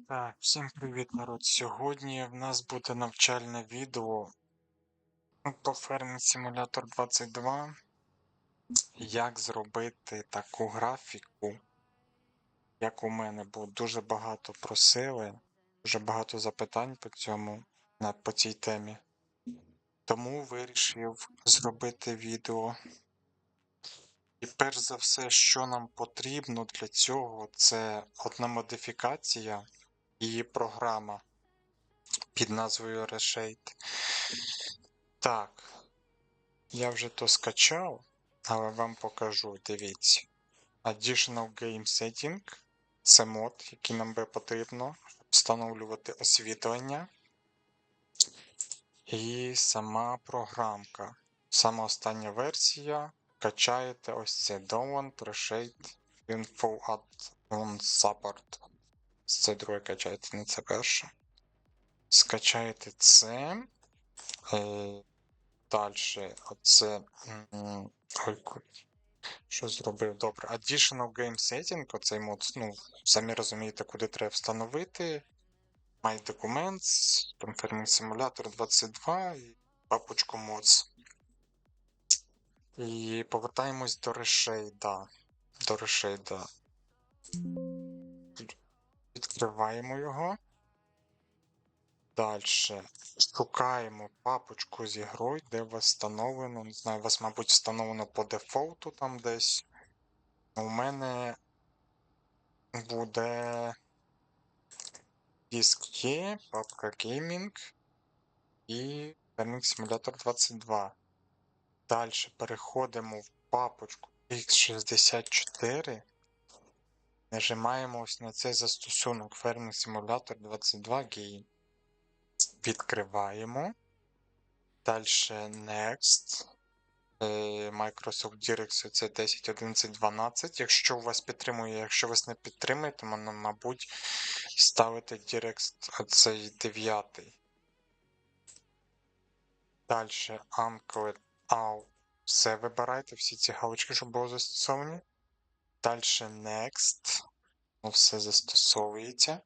Так, всім привіт, народ. Сьогодні в нас буде навчальне відео ну, по фермі Simulator 22. Як зробити таку графіку, як у мене, бо дуже багато просили, дуже багато запитань по цьому, по цій темі. Тому вирішив зробити відео. І перш за все, що нам потрібно для цього, це одна модифікація і програма під назвою Reshade. Так, я вже то скачав, але вам покажу, дивіться. Additional Game Setting це мод, який нам би потрібно, встановлювати освітлення. І сама програмка. Сама остання версія. Качаєте ось це Download Reshade Info Add-on Support. Це друге качаєте, не це перше. Скачаєте це. Далі, оце. Ой, що зробив? Добре. Additional Game Setting, оцей мод, ну, самі розумієте, куди треба встановити. My Documents, там Farming Simulator 22 і папочку Mods. І повертаємось до решейда. До решейда. Відкриваємо його. Далі шукаємо папочку з ігрою, де вас встановлено. Не знаю, у вас, мабуть, встановлено по дефолту там десь. У мене буде диск є, папка Gaming і Farming Simulator 22. Далі переходимо в папочку X64. Нажимаємо ось на цей застосунок Farming Simulator 22 Game. Відкриваємо. Далі Next. Е, Microsoft Direct це 10, 11, 12. Якщо у вас підтримує, якщо вас не підтримує, то воно, мабуть, ставите Direct оцей 9. Далі Uncle Out. Все вибирайте, всі ці галочки, щоб було застосовані. Далі Next. Ну, все застосовується.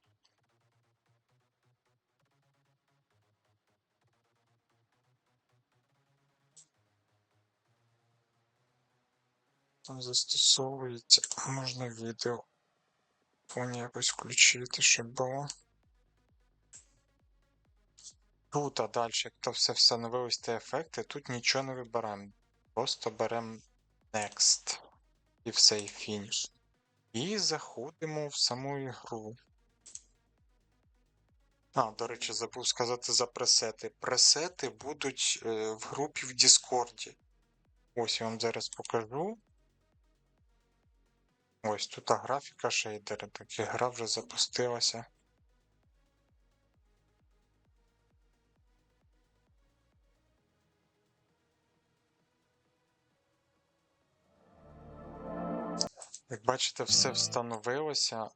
Там застосовується. Можна відео фоні якось включити, щоб було. Тут, а далі, як то все встановилось ті ефекти, тут нічого не вибираємо. Просто беремо Next. І все, і фініш. І заходимо в саму ігру. А, до речі, забув сказати за пресети. Пресети будуть е, в групі в Діскорді. Ось я вам зараз покажу. Ось тут графіка шейдери, так і гра вже запустилася. Як бачите, все встановилося.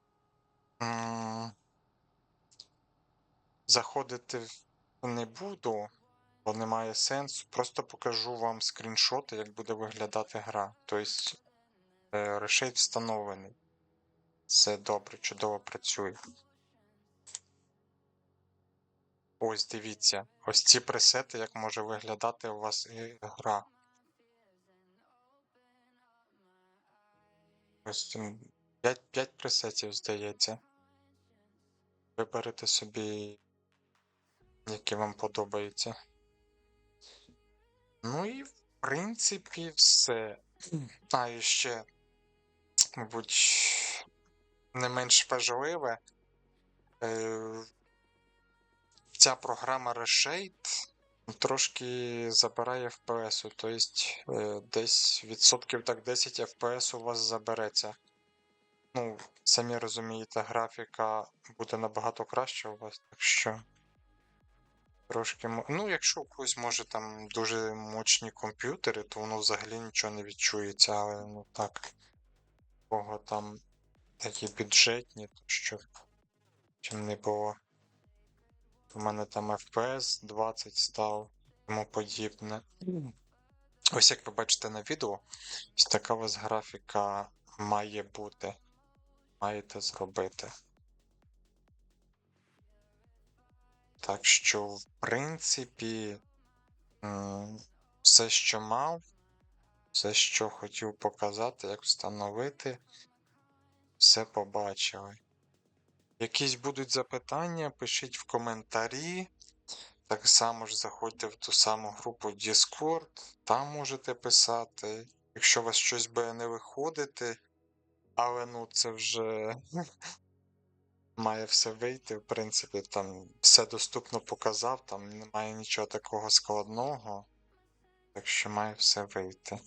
Заходити не буду, бо немає сенсу. Просто покажу вам скріншоти, як буде виглядати гра. Тобто е, решейт встановлений. Все добре, чудово працює. Ось дивіться. Ось ці пресети, як може виглядати у вас гра. 5, 5 пресетів, здається. Виберете собі, які вам подобаються. Ну і в принципі все. А, і ще, мабуть, не менш важливе. Е, ця програма Reshade трошки забирає FPS, тобто е, десь відсотків так 10 FPS у вас забереться. Ну, самі розумієте, графіка буде набагато краще у вас, так що. Трошки. Ну, якщо у когось може там дуже мощні комп'ютери, то воно взагалі нічого не відчується, але ну так. у Кого там такі бюджетні, то щоб чим не було. У мене там FPS 20 став, тому подібне. Ось як ви бачите на відео, ось така вас графіка має бути. Маєте зробити. Так що, в принципі, все, що мав, все, що хотів показати, як встановити, все побачили. Якісь будуть запитання, пишіть в коментарі. Так само ж заходьте в ту саму групу Discord, там можете писати. Якщо у вас щось буде не виходити, але ну це вже має все вийти. В принципі, там все доступно показав, там немає нічого такого складного. Так що має все вийти.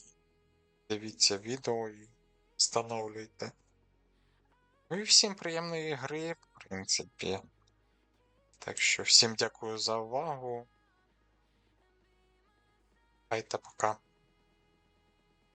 Дивіться відео і встановлюйте. Ну і всім приємної гри, в принципі. Так що всім дякую за увагу. Хайте пока.